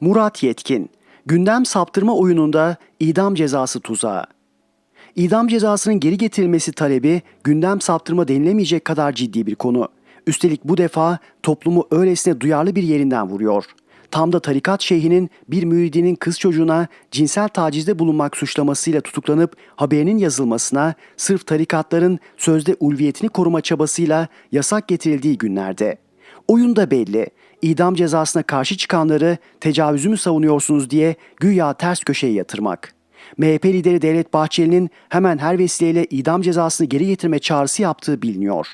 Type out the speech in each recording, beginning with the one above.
Murat Yetkin, gündem saptırma oyununda idam cezası tuzağı. İdam cezasının geri getirilmesi talebi gündem saptırma denilemeyecek kadar ciddi bir konu. Üstelik bu defa toplumu öylesine duyarlı bir yerinden vuruyor. Tam da tarikat şeyhinin bir müridinin kız çocuğuna cinsel tacizde bulunmak suçlamasıyla tutuklanıp haberinin yazılmasına sırf tarikatların sözde ulviyetini koruma çabasıyla yasak getirildiği günlerde. Oyun da belli. İdam cezasına karşı çıkanları tecavüzü mü savunuyorsunuz diye güya ters köşeye yatırmak. MHP lideri Devlet Bahçeli'nin hemen her vesileyle idam cezasını geri getirme çağrısı yaptığı biliniyor.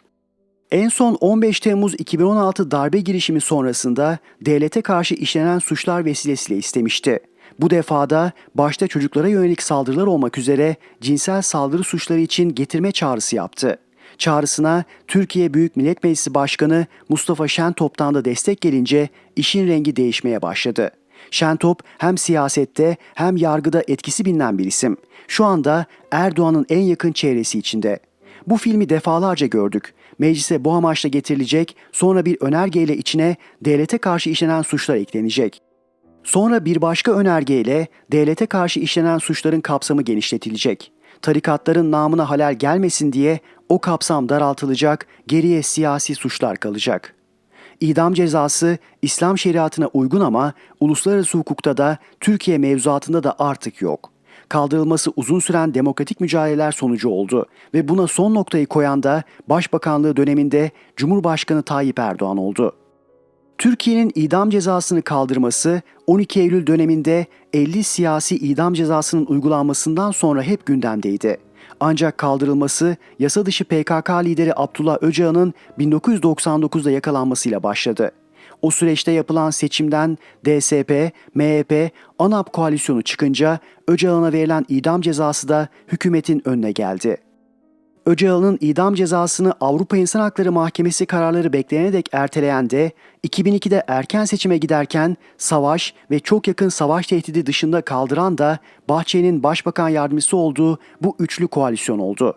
En son 15 Temmuz 2016 darbe girişimi sonrasında devlete karşı işlenen suçlar vesilesiyle istemişti. Bu defada başta çocuklara yönelik saldırılar olmak üzere cinsel saldırı suçları için getirme çağrısı yaptı. Çağrısına Türkiye Büyük Millet Meclisi Başkanı Mustafa Şentop'tan da destek gelince işin rengi değişmeye başladı. Şentop hem siyasette hem yargıda etkisi bilinen bir isim. Şu anda Erdoğan'ın en yakın çevresi içinde. Bu filmi defalarca gördük. Meclise bu amaçla getirilecek, sonra bir önergeyle içine devlete karşı işlenen suçlar eklenecek. Sonra bir başka önergeyle devlete karşı işlenen suçların kapsamı genişletilecek. Tarikatların namına halal gelmesin diye o kapsam daraltılacak, geriye siyasi suçlar kalacak. İdam cezası İslam şeriatına uygun ama uluslararası hukukta da Türkiye mevzuatında da artık yok. Kaldırılması uzun süren demokratik mücadeleler sonucu oldu ve buna son noktayı koyan da Başbakanlığı döneminde Cumhurbaşkanı Tayyip Erdoğan oldu. Türkiye'nin idam cezasını kaldırması 12 Eylül döneminde 50 siyasi idam cezasının uygulanmasından sonra hep gündemdeydi. Ancak kaldırılması yasa dışı PKK lideri Abdullah Öcalan'ın 1999'da yakalanmasıyla başladı. O süreçte yapılan seçimden DSP, MHP, ANAP koalisyonu çıkınca Öcalan'a verilen idam cezası da hükümetin önüne geldi. Öcalan'ın idam cezasını Avrupa İnsan Hakları Mahkemesi kararları bekleyene dek erteleyen de 2002'de erken seçime giderken savaş ve çok yakın savaş tehdidi dışında kaldıran da Bahçeli'nin başbakan yardımcısı olduğu bu üçlü koalisyon oldu.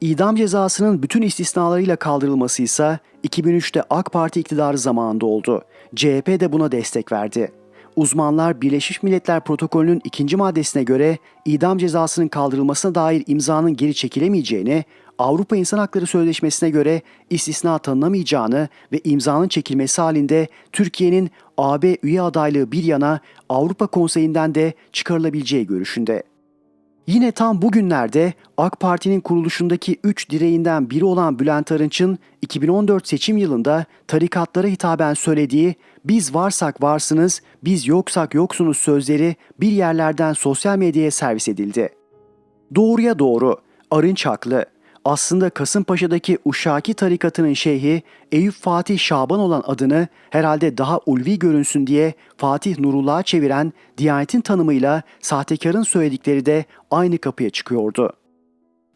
İdam cezasının bütün istisnalarıyla kaldırılması ise 2003'te AK Parti iktidarı zamanında oldu. CHP de buna destek verdi. Uzmanlar Birleşmiş Milletler Protokolü'nün ikinci maddesine göre idam cezasının kaldırılmasına dair imzanın geri çekilemeyeceğini, Avrupa İnsan Hakları Sözleşmesi'ne göre istisna tanınamayacağını ve imzanın çekilmesi halinde Türkiye'nin AB üye adaylığı bir yana Avrupa Konseyi'nden de çıkarılabileceği görüşünde. Yine tam bugünlerde AK Parti'nin kuruluşundaki üç direğinden biri olan Bülent Arınç'ın 2014 seçim yılında tarikatlara hitaben söylediği biz varsak varsınız, biz yoksak yoksunuz sözleri bir yerlerden sosyal medyaya servis edildi. Doğruya doğru, Arınç haklı. Aslında Kasımpaşa'daki Uşaki tarikatının şeyhi Eyüp Fatih Şaban olan adını herhalde daha ulvi görünsün diye Fatih Nurullah'a çeviren Diyanet'in tanımıyla sahtekarın söyledikleri de aynı kapıya çıkıyordu.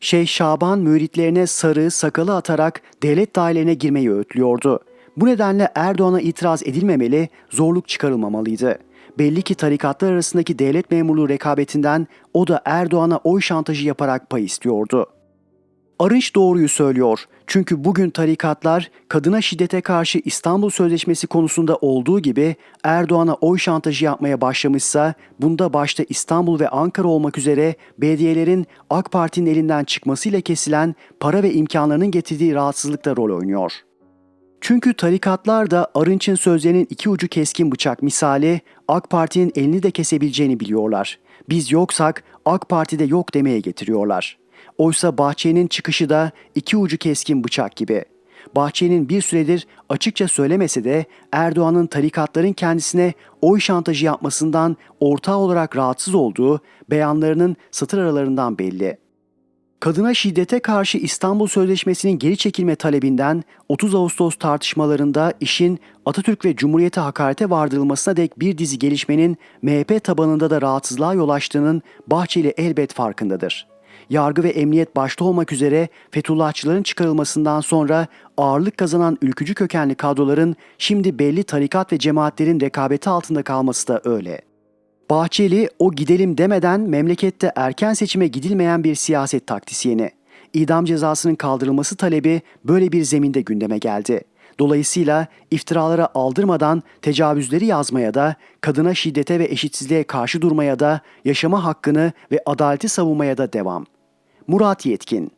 Şeyh Şaban müritlerine sarı sakalı atarak devlet dairelerine girmeyi öğütlüyordu. Bu nedenle Erdoğan'a itiraz edilmemeli, zorluk çıkarılmamalıydı. Belli ki tarikatlar arasındaki devlet memurluğu rekabetinden o da Erdoğan'a oy şantajı yaparak pay istiyordu. Arınç doğruyu söylüyor. Çünkü bugün tarikatlar kadına şiddete karşı İstanbul Sözleşmesi konusunda olduğu gibi Erdoğan'a oy şantajı yapmaya başlamışsa bunda başta İstanbul ve Ankara olmak üzere belediyelerin AK Parti'nin elinden çıkmasıyla kesilen para ve imkanlarının getirdiği rahatsızlıkta rol oynuyor. Çünkü tarikatlar da Arınç'ın sözlerinin iki ucu keskin bıçak misali AK Parti'nin elini de kesebileceğini biliyorlar. Biz yoksak AK Parti'de yok demeye getiriyorlar. Oysa Bahçeli'nin çıkışı da iki ucu keskin bıçak gibi. Bahçeli'nin bir süredir açıkça söylemese de Erdoğan'ın tarikatların kendisine oy şantajı yapmasından ortağı olarak rahatsız olduğu beyanlarının satır aralarından belli. Kadına şiddete karşı İstanbul Sözleşmesi'nin geri çekilme talebinden 30 Ağustos tartışmalarında işin Atatürk ve Cumhuriyete hakarete vardırılmasına dek bir dizi gelişmenin MHP tabanında da rahatsızlığa yol açtığının Bahçeli elbet farkındadır. Yargı ve emniyet başta olmak üzere Fethullahçıların çıkarılmasından sonra ağırlık kazanan ülkücü kökenli kadroların şimdi belli tarikat ve cemaatlerin rekabeti altında kalması da öyle. Bahçeli o gidelim demeden memlekette erken seçime gidilmeyen bir siyaset taktisyeni. İdam cezasının kaldırılması talebi böyle bir zeminde gündeme geldi. Dolayısıyla iftiralara aldırmadan tecavüzleri yazmaya da, kadına şiddete ve eşitsizliğe karşı durmaya da, yaşama hakkını ve adaleti savunmaya da devam. Murat Yetkin